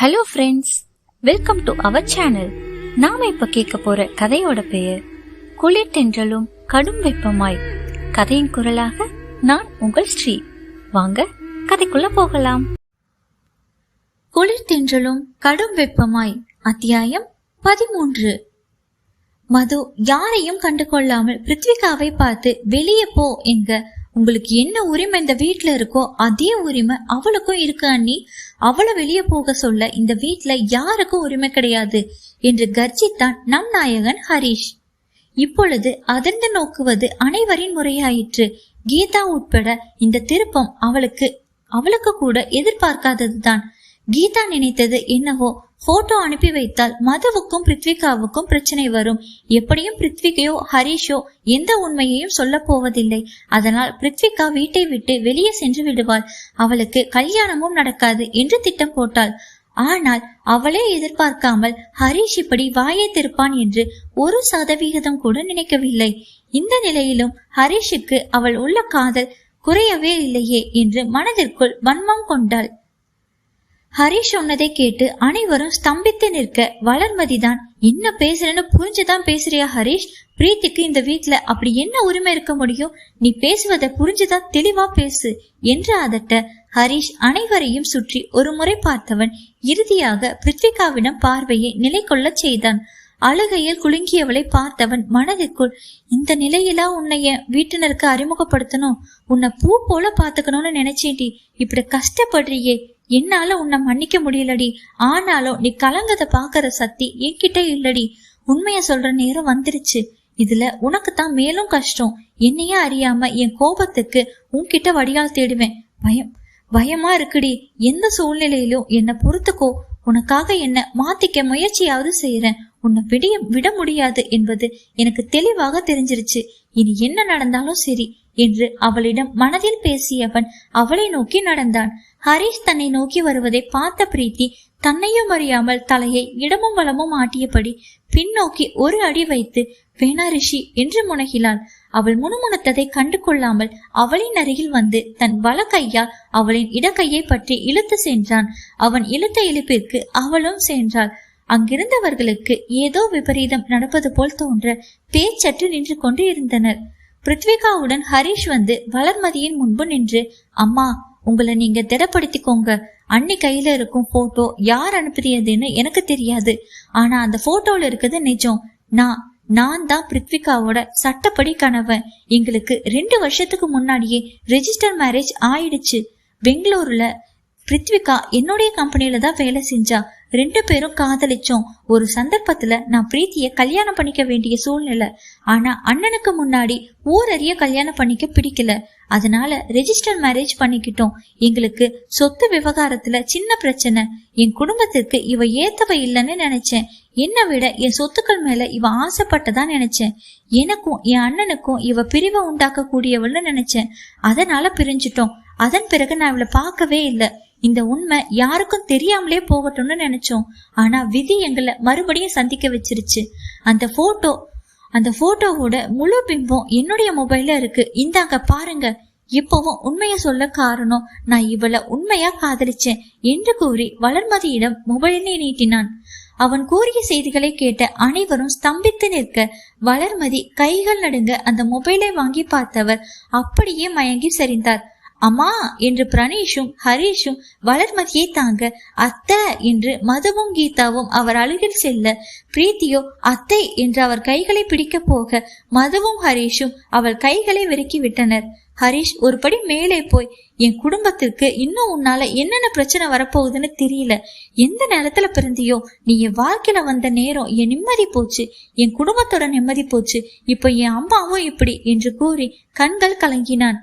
Hello friends welcome to our channel நாம இப்ப கேட்க போற கதையோட பெயர் குளிர் தென்றலும் கடும் வெப்பமாய். கதையின் குரலாக நான் உங்கள் ஸ்ரீ. வாங்க கதைக்குள்ள போகலாம். குளிர் தென்றலும் கடும் வெப்பமாய் அத்தியாயம் பதிமூன்று. மது யாரையும் கண்டு கொள்ளாமல் பிருத்விகாவை பார்த்து வெளியே போ என்க உங்களுக்கு என்ன உரிமை இந்த வீட்டுல இருக்கோ அதே உரிமை அவளுக்கும் இருக்கு அண்ணி. அவளை வெளியே போக சொல்ல இந்த வீட்டுல யாருக்கும் உரிமை கிடையாது என்று கர்ஜித்தான் நம் நாயகன் ஹரிஷ். இப்பொழுது அதிர்ந்து நோக்குவது அனைவரின் முறையாயிற்று. கீதா உட்பட இந்த திருப்பம் அவளுக்கு அவளுக்கு கூட எதிர்பார்க்காததுதான். கீதா நினைத்தது என்னவோ போட்டோ அனுப்பி வைத்தால் மதுவுக்கும் பிருத்விகாவுக்கும் பிரச்சனை வரும். எப்படியும் பிருத்விகையோ ஹரிஷோ எந்த உண்மையையும் சொல்ல போவதில்லை. அதனால் பிருத்விகா வீட்டை விட்டு வெளியே சென்று விடுவாள். அவளுக்கு கல்யாணமும் நடக்காது என்று திட்டம் போட்டாள். ஆனால் அவளே எதிர்பார்க்காமல் ஹரீஷ் இப்படி வாயை திருப்பான் என்று ஒரு சதவிகிதம் கூட நினைக்கவில்லை. இந்த நிலையிலும் ஹரீஷுக்கு அவள் உள்ள காதல் குறையவே இல்லையே என்று மனதிற்குள் வன்மம் கொண்டாள். ஹரிஷ் சொன்னதை கேட்டு அனைவரும் ஸ்தம்பித்து நிற்க வளர்மதிதான் என்ன பேசுறேன்னு புரிஞ்சுதான் பேசுறியா ஹரிஷ்? பிரீத்திக்கு இந்த வீட்ல அப்படி என்ன உரிமை இருக்க முடியும்? நீ பேசுவதை புரிஞ்சுதான் தெளிவா பேசு என்று அதட்ட ஹரிஷ் அனைவரையும் சுற்றி ஒரு முறை பார்த்தவன் இறுதியாக பிருத்விகாவிடம் பார்வையை நிலை கொள்ளச் செய்தான். அழுகையில் குலுங்கியவளை பார்த்தவன் மனதிற்குள் இந்த நிலையிலா உன்னைய வீட்டினருக்கு அறிமுகப்படுத்தணும்? உன்னை பூ போல பாத்துக்கணும்னு நினைச்சேன்டி இப்படி கஷ்டப்படுறியே என்னால உன்னை மன்னிக்க முடியலடி. ஆனாலும் நீ கலங்கத பாக்குற சக்தி என்கிட்ட இல்லடி. உண்மைய சொல்ற நேரம் வந்துருச்சு. இதுல உனக்கு தான் மேலும் கஷ்டம். என்னையே அறியாம என் கோபத்துக்கு உன்கிட்ட வடிகால் தேடுவேன். பயம் பயமா இருக்குடி. எந்த சூழ்நிலையிலும் என்னை பொறுத்துக்கோ. உனக்காக என்ன மாத்திக்க முயற்சியாவது செய்யறேன் உன்னை விடிய விட முடியாது என்பது எனக்கு தெளிவாக தெரிஞ்சிருச்சு. இனி என்ன நடந்தாலும் சரி என்று அவளிடம் மனதில் பேசியவன் அவளை நோக்கி நடந்தான். ஹரிஷ் தன்னை நோக்கி வருவதை பார்த்த பிரீத்தி தன்னையும் அறியாமல் தலையை இடமும் வளமும் ஆட்டியபடி பின்னோக்கி ஒரு அடி வைத்து வேணா ரிஷி என்று முனகினாள். அவள் முணுமுணுத்ததை கண்டு கொள்ளாமல் அவளின் அருகில் வந்து தன் வல கையால் அவளின் இடக்கையை பற்றி இழுத்து சென்றான். அவன் இழுத்த இழுப்பிற்கு அவளும் சென்றாள். அங்கிருந்தவர்களுக்கு ஏதோ விபரீதம் நடப்பது போல் தோன்ற பேச்சற்று நின்று கொண்டு இருந்தனர். பிருத்விகாவுடன் ஹரிஷ் வந்து வளர்மதியின் முன்பு நின்று அம்மா உங்களை நீங்க திடப்படுத்திக்கோங்க. அன்னி கையில இருக்கும் போட்டோ யார் அனுப்பியதுன்னு எனக்கு தெரியாது. ஆனா அந்த போட்டோல இருக்கிறது நிஜம். நான் நான் தான் பிருத்விகாவோட சட்டப்படி கணவன். எங்களுக்கு ரெண்டு வருஷத்துக்கு முன்னாடியே ரெஜிஸ்டர் மேரேஜ் ஆயிடுச்சு. பெங்களூர்ல பிருத்விகா என்னுடைய கம்பெனில தான் வேலை செஞ்சா. ரெண்டு பேரும் காதலிச்சோம். ஒரு சந்தர்ப்பத்துல நான் பிரீத்திய கல்யாணம் பண்ணிக்க வேண்டிய சூழ்நிலை. ஆனா அண்ணனுக்கு முன்னாடி ஊரறிய கல்யாணம் பண்ணிக்க பிடிக்கல. அதனால ரெஜிஸ்டர் மேரேஜ் பண்ணிக்கிட்டோம். எங்களுக்கு சொத்து விவகாரத்துல சின்ன பிரச்சனை. என் குடும்பத்திற்கு இவ ஏத்தவ இல்லைன்னு நினைச்சேன். என்னை விட என் சொத்துக்கள் மேல இவ ஆசைப்பட்டதா நினைச்சேன். எனக்கும் என் அண்ணனுக்கும் இவ பிரிவை உண்டாக்க கூடியவள்னு நினைச்சேன். அதனால பிரிஞ்சிட்டோம். அதன் பிறகு நான் இவளை பார்க்கவே இல்லை. இந்த உண்மை யாருக்கும் தெரியாமலே போகட்டும்னு நினைச்சோம். ஆனா விதி எங்களை மறுபடியும் சந்திக்க வச்சிருச்சு. அந்த போட்டோ அந்த போட்டோவோட முழு பிம்பம் என்னுடைய மொபைல்ல இருக்கு. இந்தாங்க பாருங்க. இப்பவும் உண்மைய சொல்ல காரணம் நான் இவளை உண்மையா காதலிச்சேன் என்று கூறி வளர்மதியிடம் மொபைலை நீட்டினான். அவன் கூறிய செய்திகளை கேட்ட அனைவரும் ஸ்தம்பித்து நிற்க வளர்மதி கைகள் நடுங்க அந்த மொபைலை வாங்கி பார்த்தவர் அப்படியே மயங்கி சரிந்தார் அம்மா என்று பிரணீஷும் ஹரீஷும் வளர்மதியை தாங்க அத்தை என்று மதுவும் கீதாவும் அவர் அழுகில் செல்ல பிரீத்தியோ அத்தை என்று அவர் கைகளை பிடிக்க போக மதுவும் ஹரீஷும் அவள் கைகளை விரக்கி விட்டனர். ஹரீஷ் ஒருபடி மேலே போய் என் குடும்பத்திற்கு இன்னும் உன்னால என்னென்ன பிரச்சனை வரப்போகுதுன்னு தெரியல. எந்த நேரத்துல பிறந்தியோ? நீ என் வாழ்க்கையில வந்த நேரம் என் நிம்மதி போச்சு. என் குடும்பத்தோட நிம்மதி போச்சு. இப்ப என் அம்மாவும் இப்படி என்று கூறி கண்கள் கலங்கினான்.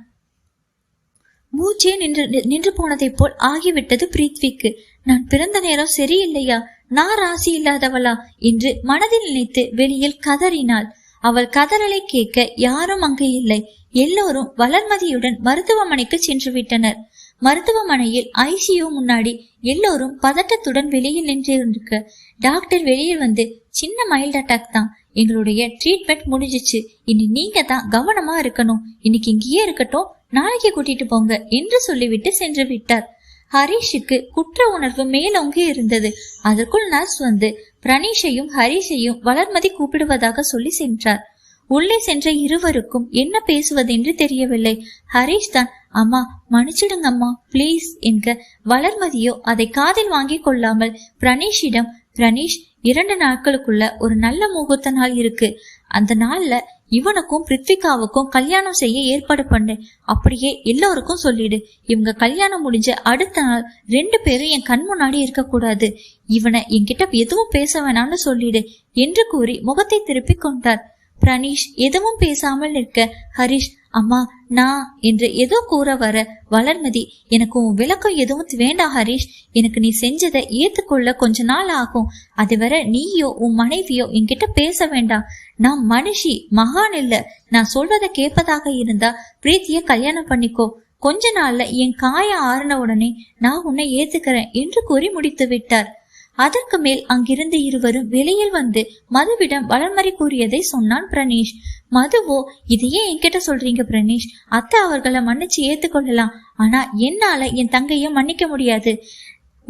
மூச்சே நின்று நின்று போனதைப் போல் ஆகிவிட்டது பிரீத்விக்கு. நான் பிறந்த நேரம் சரியில்லையா? நான் ராசி இல்லாதவளா? என்று மனதில் நினைத்து வெளியில் கதறினாள். அவள் கதறலை கேட்க யாரும் அங்கு இல்லை. எல்லோரும் வளர்மதியுடன் மருத்துவமனைக்கு சென்று விட்டனர். மருத்துவமனையில் ஐசியு முன்னாடி எல்லோரும் பதட்டத்துடன் வெளியில் நின்றிருக்க டாக்டர் வெளியில் வந்து சின்ன மைல்ட் அட்டாக் தான். எங்களுடைய ட்ரீட்மெண்ட் முடிஞ்சிச்சு. இனி நீங்க தான் கவனமா இருக்கணும். இன்னைக்கு இங்கேயே இருக்கட்டும். நாளைக்கு கூட்டிட்டு போங்க என்று சொல்லிவிட்டு சென்று விட்டார். ஹரீஷுக்கு குற்ற உணர்வு மேலோங்கி இருந்தது. அதற்குள் நர்ஸ் வந்து பிரணீஷையும் ஹரீஷையும் வளர்மதி கூப்பிடுவதாக சொல்லி சென்றார். உள்ளே சென்ற இருவருக்கும் என்ன பேசுவதென்று தெரியவில்லை. ஹரீஷ் தான் அம்மா மன்னிச்சிடுங்க அம்மா ப்ளீஸ் என்க வளர்மதியோ அதை காதில் வாங்கி கொள்ளாமல் பிரணீஷிடம் பிரணீஷ் இரண்டு நாட்களுக்குள்ள ஒரு நல்ல முகூர்த்த நாள் இருக்கு. அந்த நாள்ல இவனுக்கும் பிருத்விகாவுக்கும் கல்யாணம் செய்ய ஏற்பாடு பண்ணு. அப்படியே எல்லோருக்கும் சொல்லிடு. இவங்க கல்யாணம் முடிஞ்ச அடுத்த நாள் ரெண்டு பேரும் என் கண் முன்னாடி இருக்கக்கூடாது. இவனை என்கிட்ட எதுவும் பேச வேணாம்னு சொல்லிடு என்று கூறி முகத்தை திருப்பி கொண்டார். பிரணீஷ் எதுவும் பேசாமல் நிற்க ஹரிஷ் அம்மா நான் என்று ஏதோ கூற வர வளர்மதி எனக்கு உன் விளக்கம் எதுவும் வேண்டாம் ஹரிஷ். எனக்கு நீ செஞ்சதை ஏத்துக்கொள்ள கொஞ்ச நாள் ஆகும். அதுவரை நீயோ உன் மனைவியோ என்கிட்ட பேச வேண்டாம். நான் மனுஷி மகான் இல்ல. நான் சொல்றதை கேட்பதாக இருந்தா பிரீத்திய கல்யாணம் பண்ணிக்கோ. கொஞ்ச நாள்ல என் காயம் ஆறின உடனே நான் உன்னை ஏத்துக்கிறேன் என்று கூறி முடித்து விட்டார். அதற்கு மேல் அங்கிருந்து இருவரும் வெளியில் வந்து மதுவிடம் வளர்மறை கூறியதை சொன்னான் பிரணீஷ் மதுவோ இதையே என்கிட்ட சொல்றீங்க பிரணீஷ் அத்தை அவர்களை மன்னிச்சு ஏத்துக்கொள்ளலாம். ஆனா என்னால என் தங்கைய மன்னிக்க முடியாது.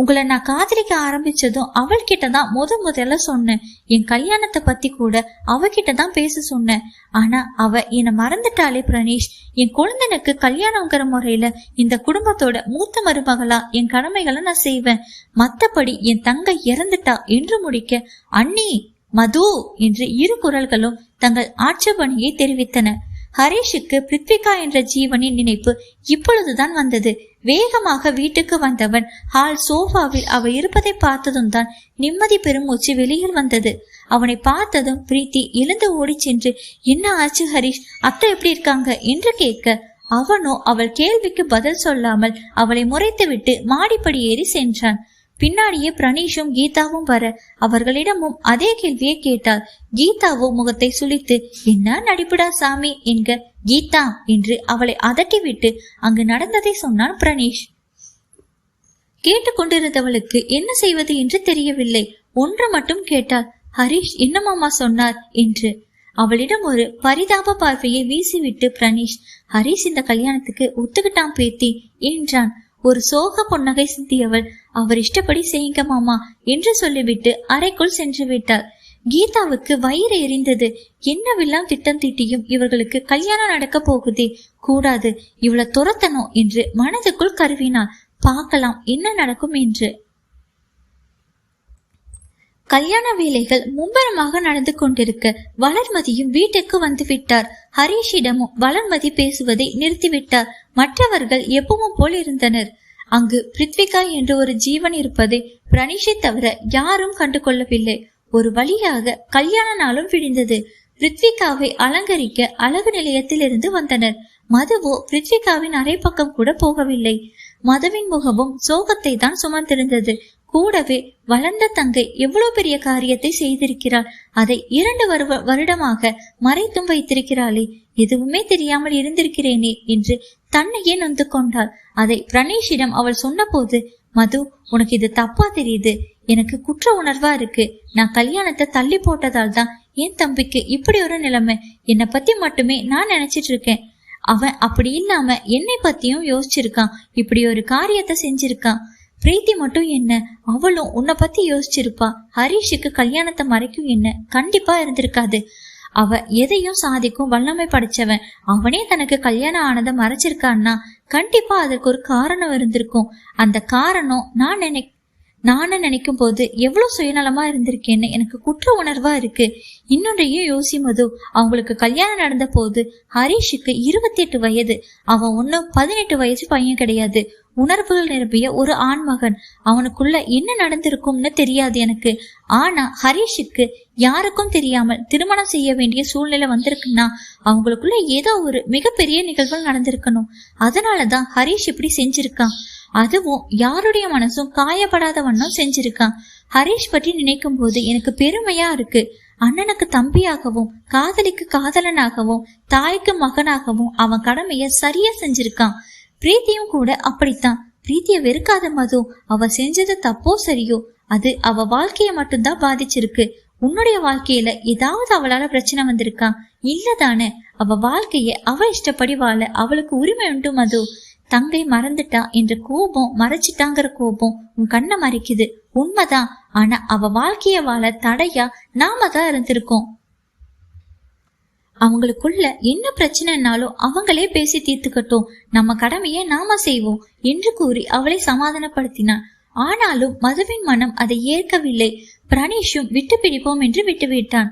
உங்களை நான் காதலிக்க ஆரம்பிச்சதும் அவள்கிட்ட தான் முத முதல்ல சொன்னேன். என் கல்யாணத்தை பத்தி கூட அவகிட்ட தான் பேச சொன்னேன். ஆனா அவ என்னை மறந்துட்டாளே பிரணேஷ் என் குழந்தைனுக்கு கல்யாணங்கிற முறையில இந்த குடும்பத்தோட மூத்த மருமகளா என் கடமைகளை நான் செய்வேன். மத்தபடி என் தங்கை இறந்துட்டா என்று முடிக்க அண்ணி மது என்று இரு குரல்களும் தங்கள் ஆட்சேபணியை தெரிவித்தன. ஹரிஷுக்கு பிரித்விகா என்ற ஜீவனின் நினைப்பு இப்பொழுதுதான் வந்தது. வேகமாக வீட்டுக்கு வந்தவன் ஹால் சோஃபாவில் அவள் இருப்பதை பார்த்ததும் தான் நிம்மதி பெருமூச்சு வெளியில் வந்தது. அவனை பார்த்ததும் பிரீத்தி எழுந்து ஓடிச் சென்று என்ன ஆச்சு ஹரீஷ்? அத்தை எப்படி இருக்காங்க? என்று கேட்க அவனோ அவள் கேள்விக்கு பதில் சொல்லாமல் அவளை முறைத்துவிட்டு மாடிப்படி ஏறி சென்றான். பின்னாடியே பிரணீஷும் கீதாவும் வர அவர்களிடமும் அதே கேள்வியை கேட்டாள். கீதாவோ முகத்தை சுளித்து என்ன நடிப்புடா சாமி? என்க கீதா என்று அவளை அதட்டிவிட்டு அங்கு நடந்ததை சொன்னான் பிரணீஷ். கேட்டுக்கொண்டிருந்தவளுக்கு என்ன செய்வது என்று தெரியவில்லை. ஒன்று மட்டும் கேட்டாள் ஹரிஷ் என்ன மாமா சொன்னார்? என்று. அவளிடம் ஒரு பரிதாப பார்வையை வீசிவிட்டு பிரணீஷ் ஹரீஷ் இந்த கல்யாணத்துக்கு ஒத்துக்கிட்டான் பேத்தி என்றான். ஒரு சோக பொன்னகை சிந்தியவள் அவர் இஷ்டப்படி செய்யுங்க மாமா என்று சொல்லிவிட்டு அறைக்குள் சென்று விட்டாள். கீதாவுக்கு வயிறு எரிந்தது. என்னவெல்லாம் திட்டம் தீட்டியும் இவர்களுக்கு கல்யாணம் நடக்க போகுதே? கூடாது இவளை துரத்தணும் என்று மனதுக்குள் கருவினாள். பார்க்கலாம் என்ன நடக்கும்? என்று. கல்யாண வேலைகள் மும்பரமாக நடந்து கொண்டிருக்க வளர்மதியும் வீட்டுக்கு வந்து விட்டார் ஹரீஷிடமும் வளர்மதி பேசுவதை நிறுத்திவிட்டார். மற்றவர்கள் எப்பவும் போல் இருந்தனர். அங்கு பிருத்விகா என்று ஒரு ஜீவன் இருப்பதை பிரணீஷை தவிர யாரும் கண்டு கொள்ளவில்லை ஒரு வழியாக கல்யாண நாளும் விடிந்தது. பிருத்விகாவை அலங்கரிக்க அழகு நிலையத்தில் இருந்து வந்தனர். மதுவோ பிருத்விகாவின் அரை பக்கம் கூட போகவில்லை. மதுவின் முகமும் சோகத்தை தான் சுமந்திருந்தது. கூடவே வளர்ந்த தங்கை எவ்வளவு பெரிய காரியத்தை செய்திருக்கிறாள்? அதை இரண்டு வருவ வருடமாக மறைத்தும் வைத்திருக்கிறாளே. எதுவுமே தெரியாமல் இருந்திருக்கிறேனே என்று தன்னையே நொந்து கொண்டாள். அதை பிரணேஷிடம் அவள் சொன்னபோது மது உனக்கு இது தப்பா தெரியுது. எனக்கு குற்ற உணர்வா இருக்கு. நான் கல்யாணத்தை தள்ளி போட்டதால் தான் என் தம்பிக்கு இப்படி ஒரு நிலைமை. என்னை பத்தி மட்டுமே நான் நினைச்சிட்டு இருக்கேன். அவன் அப்படி இல்லாம என்னை பத்தியும் யோசிச்சிருக்கான். இப்படி ஒரு காரியத்தை செஞ்சிருக்கான். பிரீத்தி மட்டும் என்ன? அவளும் உன்னை பத்தி யோசிச்சிருப்பா. ஹரிஷுக்கு கல்யாணத்தை மறைக்கும் என்ன? கண்டிப்பா இருந்திருக்காது. அவ எதையும் சாதிக்கும் வல்லமை படைச்சவன். அவனே தனக்கு கல்யாணம் ஆனதை மறைச்சிருக்கான்னா கண்டிப்பா அதற்கு ஒரு காரணம் இருந்திருக்கும். அந்த காரணம் நான் நினை நானும் நினைக்கும் போது எவ்வளவு சுயநலமா இருந்திருக்கேன்னு எனக்கு குற்ற உணர்வா இருக்கு. இன்னொன்றையும் யோசி மது அவங்களுக்கு கல்யாணம் நடந்த போது ஹரிஷுக்கு இருபத்தி எட்டு வயது. அவன் ஒன்னும் பதினெட்டு வயசு பையன் கிடையாது. உணர்வுகள் நிரம்பிய ஒரு ஆண் மகன் அவனுக்குள்ள என்ன நடந்திருக்கும்னு தெரியாது எனக்கு. ஆனா ஹரிஷுக்கு யாருக்கும் தெரியாமல் திருமணம் செய்ய வேண்டிய சூழ்நிலை வந்திருக்குன்னா அவங்களுக்குள்ள ஏதோ ஒரு மிகப்பெரிய நிகழ்வு நடந்திருக்கணும். அதனாலதான் ஹரிஷ் இப்படி செஞ்சிருக்கான். அதுவும் யாருடைய மனசும் காயப்படாத வண்ணம் செஞ்சிருக்கான். ஹரீஷ் பற்றி நினைக்கும் போது எனக்கு பெருமையா இருக்கு. அண்ணனுக்கு தம்பியாகவும் காதலிக்கு காதலனாகவும் தாய்க்கு மகனாகவும் அவன் கடமைய சரியா செஞ்சிருக்கான். பிரீத்தியும் கூட அப்படித்தான். பிரீத்திய வெறுக்காத மது அவ செஞ்சது தப்போ சரியோ அது அவ வாழ்க்கைய மட்டும்தான் பாதிச்சிருக்கு. உன்னுடைய வாழ்க்கையில ஏதாவது அவளால பிரச்சனை வந்திருக்கா? இல்லதானே அவ வாழ்க்கைய அவ இஷ்டப்படி வாழ அவளுக்கு உரிமை உண்டு மது. தங்கை மறந்துட்டா என்ற கோபம் மறைச்சிட்டாங்கிற கோபம் உன் கண்ணை மறைக்குது. உண்மைதான். ஆனா அவ வாழ்க்கைய வாழ தடையா நாம தான் இருந்திருக்கோம். அவங்களுக்குள்ள என்ன பிரச்சனைனாலும் அவங்களே பேசி தீர்த்துக்கட்டும். நம்ம கடமையை நாம செய்வோம் என்று கூறி அவளை சமாதானப்படுத்தினான் ஆனாலும் மதுவின் மனம் அதை ஏற்கவில்லை. பிரணேஷும் விட்டு பிடிப்போம் என்று விட்டுவிட்டான்.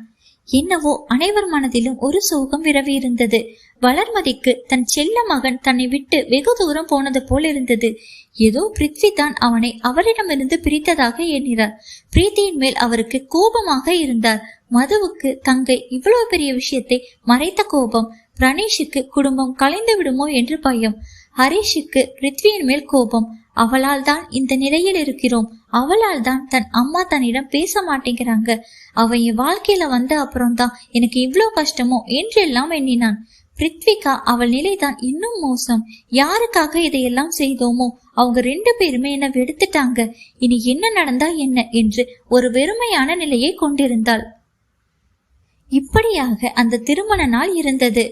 என்னவோ அனைவர் மனதிலும் ஒரு சோகம் விரவி இருந்தது. வளர்மதிக்கு தன் செல்ல மகன் தன்னை விட்டு வெகு தூரம் போனது போல் இருந்தது. ஏதோ பிருத்வி தான் அவனை அவரிடமிருந்து பிரித்ததாக எண்ணினார். பிரீத்தியின் மேல் அவருக்கு கோபமாக இருந்தார். மதுவுக்கு தங்கை இவ்வளவு பெரிய விஷயத்தை மறைத்த கோபம் பிரணேஷுக்கு குடும்பம் கலைந்து விடுமோ என்று பயம். ஹரீஷுக்கு பிருத்வியின் மேல் கோபம் அவளால் தான் இந்த நிலையில் இருக்கிறோம். அவளால் தான் தன் அம்மா தன்னிடம் பேச மாட்டேங்கிறாங்க. அவன் என் வாழ்க்கையில வந்த அப்புறம் தான் எனக்கு இவ்வளோ கஷ்டமோ என்றெல்லாம் எண்ணினான். பிரித்விகா அவள் நிலைதான் இன்னும் மோசம். யாருக்காக இதையெல்லாம் செய்தோமோ அவங்க ரெண்டு பேருமே என்ன வெடுத்துட்டாங்க இனி என்ன நடந்தா என்ன என்று ஒரு வெறுமையான நிலையை கொண்டிருந்தாள். இப்படியாக அந்த திருமண நாள் இருந்தது.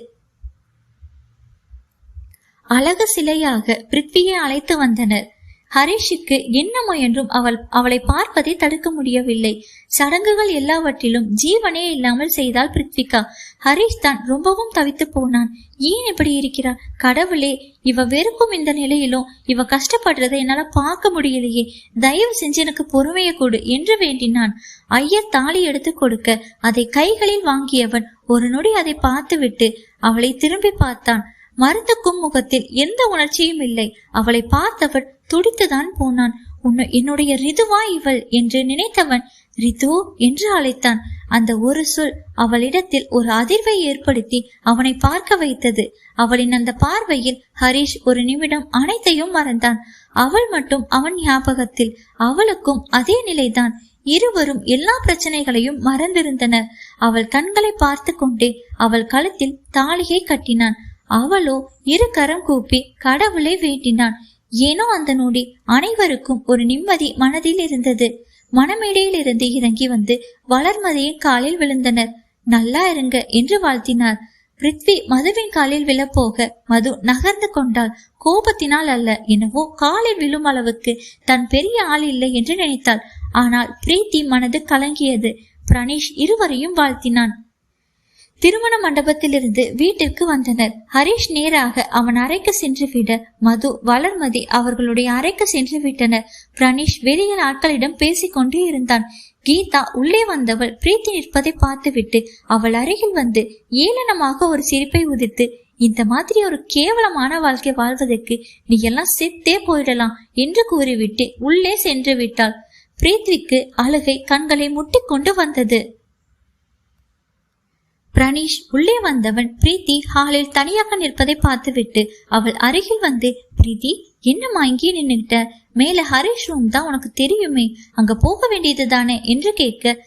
அழகு சிலையாக பிருத்வியை அழைத்து வந்தனர். ஹரிஷுக்கு என்ன முயன்றும் அவள் அவளை பார்ப்பதை தடுக்க முடியவில்லை. சடங்குகள் எல்லாவற்றிலும் ஜீவனே இல்லாமல் செய்தால் பிருத்விகா. ஹரிஷ் தான் ரொம்பவும் தவித்து போனான். ஏன் இப்படி இருக்கிறார்? கடவுளே இவ வெறுக்கும் இந்த நிலையிலும் இவ கஷ்டப்படுறதை என்னால பார்க்க முடியலையே. தயவு செஞ்சு எனக்கு பொறுமையை கொடு என்று வேண்டினான். ஐயர் தாலி எடுத்து கொடுக்க அதை கைகளில் வாங்கியவன் ஒரு நொடி அதை பார்த்துவிட்டு அவளை திரும்பி பார்த்தான். மருந்துக்கும் முகத்தில் எந்த உணர்ச்சியும் இல்லை. அவளை பார்த்தவன் துடித்துதான் போனான். உன்னை என்னுடைய ரிதுவா இவள் என்று நினைத்தவன் ரிது என்று அழைத்தான். அந்த ஒரு சொல் அவளிடத்தில் ஒரு அதிர்வை ஏற்படுத்தி அவனை பார்க்க வைத்தது. அவளின் அந்த பார்வையில் ஹரிஷ் ஒரு நிமிடம் அனைத்தையும் மறந்தான். அவள் மட்டும் அவன் ஞாபகத்தில் அவளுக்கும் அதே நிலைதான். இருவரும் எல்லா பிரச்சனைகளையும் மறந்திருந்தனர். அவள் கண்களை பார்த்து கொண்டே அவள் கழுத்தில் தாலியை கட்டினான். அவளோ இரு கரம் கூப்பி கடவுளை வேண்டினான். ஏனோ அந்த நொடி அனைவருக்கும் ஒரு நிம்மதி மனதில் இருந்தது. மணமேடையில் இருந்து இறங்கி வந்து வளர்மதியின் காலில் விழுந்தனர். நல்லா இருங்க என்று வாழ்த்தினார். பிருத்வி மதுவின் காலில் விழப்போக மது நகர்ந்து கொண்டாள். கோபத்தினால் அல்ல என்னவோ காலில் விழும் அளவுக்கு தன் பெரிய ஆள் இல்லை என்று நினைத்தாள். ஆனால் பிரீத்தி மனது கலங்கியது. பிரணேஷ் இருவரையும் வாழ்த்தினான். திருமண மண்டபத்திலிருந்து வீட்டிற்கு வந்தனர். ஹரிஷ் நேராக அவன் அறைக்கு சென்று விட மது வளர்மதி அவர்களுடைய அறைக்கு சென்று விட்டனர் பிரணீஷ் வெளியில் ஆட்களிடம் பேசிக்கொண்டே இருந்தான். கீதா உள்ளே வந்தவள் பிரீத்தி நிற்பதை பார்த்துவிட்டு அவள் அருகில் வந்து ஏளனமாக ஒரு சிரிப்பை உதித்து இந்த மாதிரி ஒரு கேவலமான வாழ்க்கை வாழ்வதற்கு நீ எல்லாம் செத்தே போயிடலாம் என்று கூறிவிட்டு உள்ளே சென்று விட்டாள். பிரீத்விக்கு அழுகை கண்களை முட்டிக்கொண்டு வந்தது. பிரணீஷ் உள்ளே வந்தவன் பிரீத்தி ஹாலில் தனியாக நிற்பதை பார்த்துவிட்டு அவள் அருகில் வந்து பிரீத்தி என்னம்மா இங்கே நின்னுகிட்ட மேல ஹரிஷ் ரூம் தான் உனக்கு தெரியுமே. அங்க போக வேண்டியது தானே? என்று கேட்க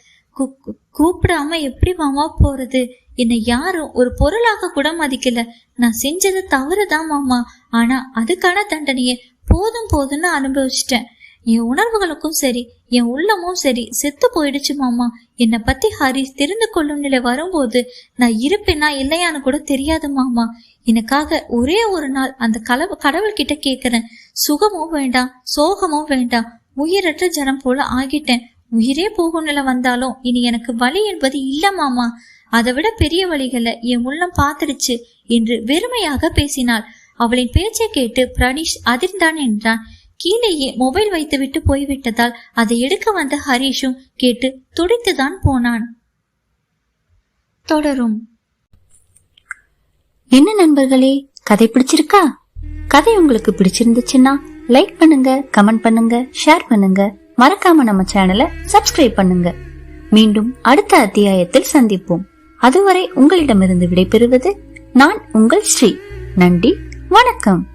கூப்பிடாம எப்படி மாமா போறது? என்னை யாரும் ஒரு பொருளாக கூட மதிக்கல. நான் செஞ்சது தவறுதான் மாமா. ஆனா அதுக்கான தண்டனையை போதும் போதும்னு அனுபவிச்சிட்டேன். என் உணர்வுகளுக்கும் சரி என் உள்ளமும் சரி செத்து போயிடுச்சு மாமா. என்னை பத்தி ஹரிஸ் தெரிந்து கொள்ளும் நிலை வரும்போது நான் இருப்பேனா இல்லையான்னு கூட தெரியாது மாமா. எனக்காக ஒரே ஒரு நாள் அந்த கலவு கடவுள்கிட்ட கிட்ட சுகமும் வேண்டாம் சோகமும் வேண்டாம். உயிரற்ற ஜனம் போல ஆகிட்டேன். உயிரே போகும் நிலை வந்தாலும் இனி எனக்கு வழி என்பது இல்ல மாமா. அதை விட பெரிய வழிகளை என் உள்ளம் பார்த்துடுச்சு என்று வெறுமையாக பேசினாள். அவளின் பேச்சை கேட்டு பிரணீஷ் அதிர்ந்தான் என்றான். கீழேயே மொபைல் வைத்துவிட்டு போய்விட்டதால் அதை எடுக்க வந்த ஹரீஷும் கேட்டு துடித்துதான் போனான். தொடரும். என்ன நண்பர்களே கதை பிடிச்சிருக்கா? கதை உங்களுக்கு பிடிச்சிருந்துச்சுன்னா லைக் பண்ணுங்க கமெண்ட் பண்ணுங்க ஷேர் பண்ணுங்க. மறக்காம நம்ம சேனலை சப்ஸ்கிரைப் பண்ணுங்க. மீண்டும் அடுத்த அத்தியாயத்தில் சந்திப்போம். அதுவரை உங்களிடமிருந்து விடைபெறுவது நான் உங்கள் ஸ்ரீ. நன்றி வணக்கம்.